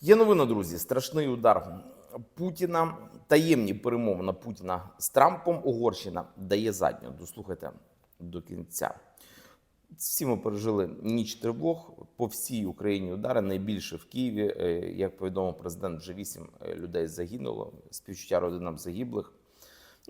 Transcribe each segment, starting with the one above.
Є новина, друзі. Страшний удар Путіна. Таємні перемовини Путіна з Трампом. Угорщина дає задню. Дослухайте до кінця. Всі ми пережили ніч тривог по всій Україні. Удари найбільше в Києві. Е, Як повідомив президент, вже вісім е, людей загинуло. Співчуття родинам загиблих.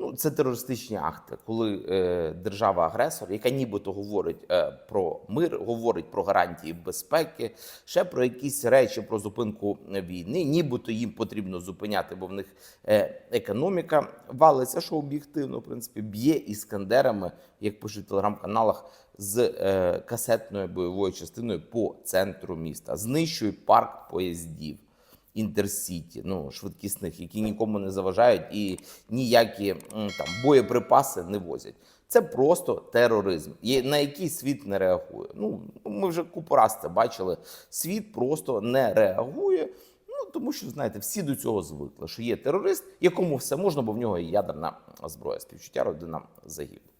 Ну, це терористичні акти, коли е, держава-агресор, яка нібито говорить е, про мир, говорить про гарантії безпеки, ще про якісь речі про зупинку війни, нібито їм потрібно зупиняти, бо в них е, економіка валиться, що об'єктивно, в принципі, б'є іскандерами, як пишуть в телеграм-каналах, з е, касетною бойовою частиною по центру міста, знищує парк поїздів. Інтерсіті, ну швидкісних, які нікому не заважають і ніякі там боєприпаси не возять. Це просто тероризм, на який світ не реагує. Ну ми вже купу раз це бачили. Світ просто не реагує. Ну тому що знаєте, всі до цього звикли. Що є терорист, якому все можна, бо в нього є ядерна зброя. Співчуття родинам загиблих.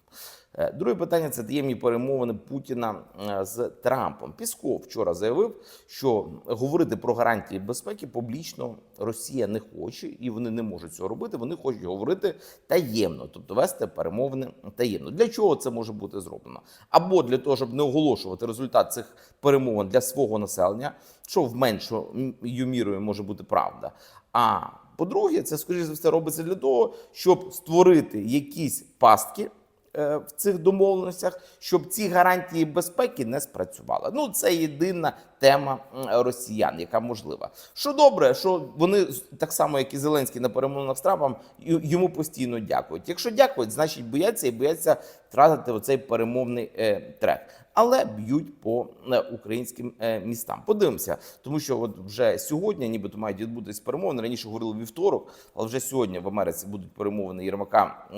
Е, Друге питання це таємні перемовини Путіна е, з Трампом. Пісков вчора заявив, що говорити про гарантії безпеки публічно Росія не хоче, і вони не можуть цього робити. Вони хочуть говорити таємно, тобто вести перемовини таємно. Для чого це може бути зроблено? Або для того, щоб не оголошувати результат цих перемовин для свого населення, що в меншою мірою може бути правда. А по-друге, це скоріше за все робиться для того, щоб створити якісь пастки в цих домовленостях, щоб ці гарантії безпеки не спрацювали. Ну це єдина тема росіян, яка можлива. Що добре, що вони так само, як і Зеленський на перемовинах з Трампом, йому постійно дякують. Якщо дякують, значить бояться і бояться втратити оцей перемовний е, трек. Але б'ють по е, українським е, містам. Подивимося, тому що от вже сьогодні, нібито мають відбутись перемовини. Раніше говорили вівторок, але вже сьогодні в Америці будуть перемовини Єрмака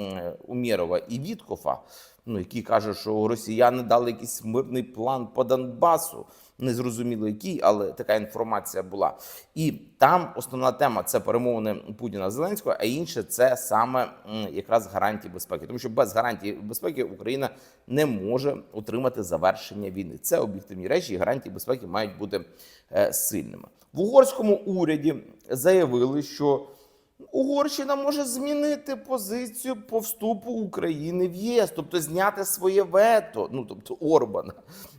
Умєрова і Віткофа. Ну які кажуть, що росіяни дали якийсь мирний план по Донбасу. Незрозуміло який, але така інформація була. І там основна тема це перемовини Путіна Зеленського, а інше це саме якраз гарантії безпеки. Тому що без гарантій безпеки Україна не може отримати завершення війни. Це об'єктивні речі, і гарантії безпеки мають бути е, сильними. В угорському уряді заявили, що Угорщина може змінити позицію по вступу України в ЄС, тобто зняти своє вето, ну тобто Орбана.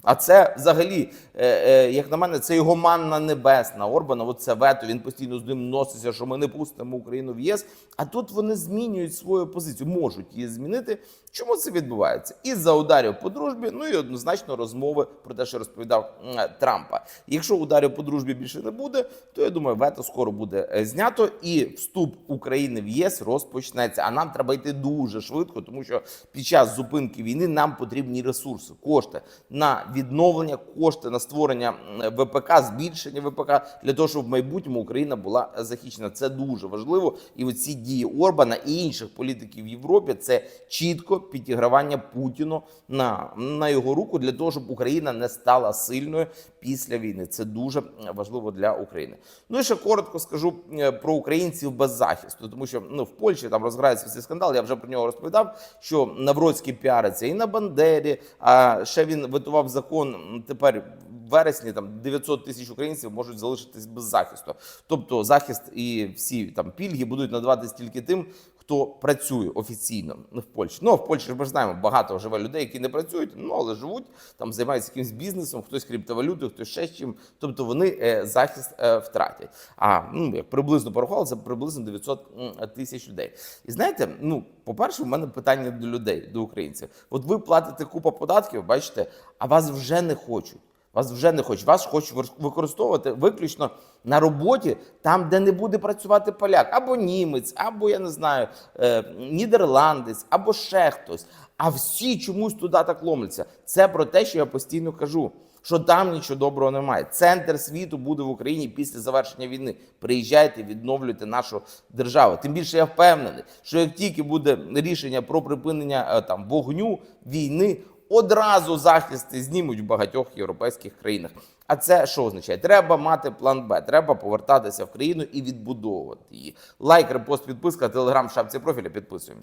А це взагалі, е, е, як на мене, це його манна небесна. Орбана, от це вето, він постійно з ним носиться, що ми не пустимо Україну в ЄС. А тут вони змінюють свою позицію, можуть її змінити. Чому це відбувається? Із-за ударів по дружбі, ну і однозначно розмови про те, що розповідав Трампа. Якщо ударів по дружбі більше не буде, то я думаю, вето скоро буде е, знято, і вступ України в ЄС розпочнеться. А нам треба йти дуже швидко, тому що під час зупинки війни нам потрібні ресурси, кошти на відновлення, кошти на створення ВПК, збільшення ВПК для того, щоб в майбутньому Україна була захищена. Це дуже важливо. І оці дії Орбана і інших політиків в Європі це чітко підігравання Путіну на, на його руку для того, щоб Україна не стала сильною після війни. Це дуже важливо для України. Ну і ще коротко скажу е, про українців без захисту, тому що ну в Польщі там розграється цей скандал. Я вже про нього розповідав. Що Навроцький піариться і на Бандері. А ще він витував закон тепер. Вересні там 900 тисяч українців можуть залишитись без захисту. Тобто захист і всі там пільги будуть надаватись тільки тим, хто працює офіційно в Польщі. Ну в Польщі ми знаємо, багато живе людей, які не працюють, ну але живуть там, займаються якимось бізнесом, хтось криптовалютою, хтось ще чим. Тобто вони е, захист е, втратять. А ну як приблизно порахували, це приблизно 900 тисяч людей. І знаєте, ну по-перше, в мене питання до людей, до українців. От ви платите купу податків, бачите, а вас вже не хочуть. Вас вже не хочуть. Вас хочуть використовувати виключно на роботі, там, де не буде працювати поляк, або німець, або я не знаю, е, нідерландець, або ще хтось. А всі чомусь туди так ломляться. Це про те, що я постійно кажу. Що там нічого доброго немає. Центр світу буде в Україні після завершення війни. Приїжджайте, відновлюйте нашу державу. Тим більше я впевнений, що як тільки буде рішення про припинення е, там вогню війни, одразу захисти знімуть в багатьох європейських країнах. А це що означає? Треба мати план Б, треба повертатися в країну і відбудовувати її. Лайк, репост, підписка, телеграм, шапці профіля. Підписуємося.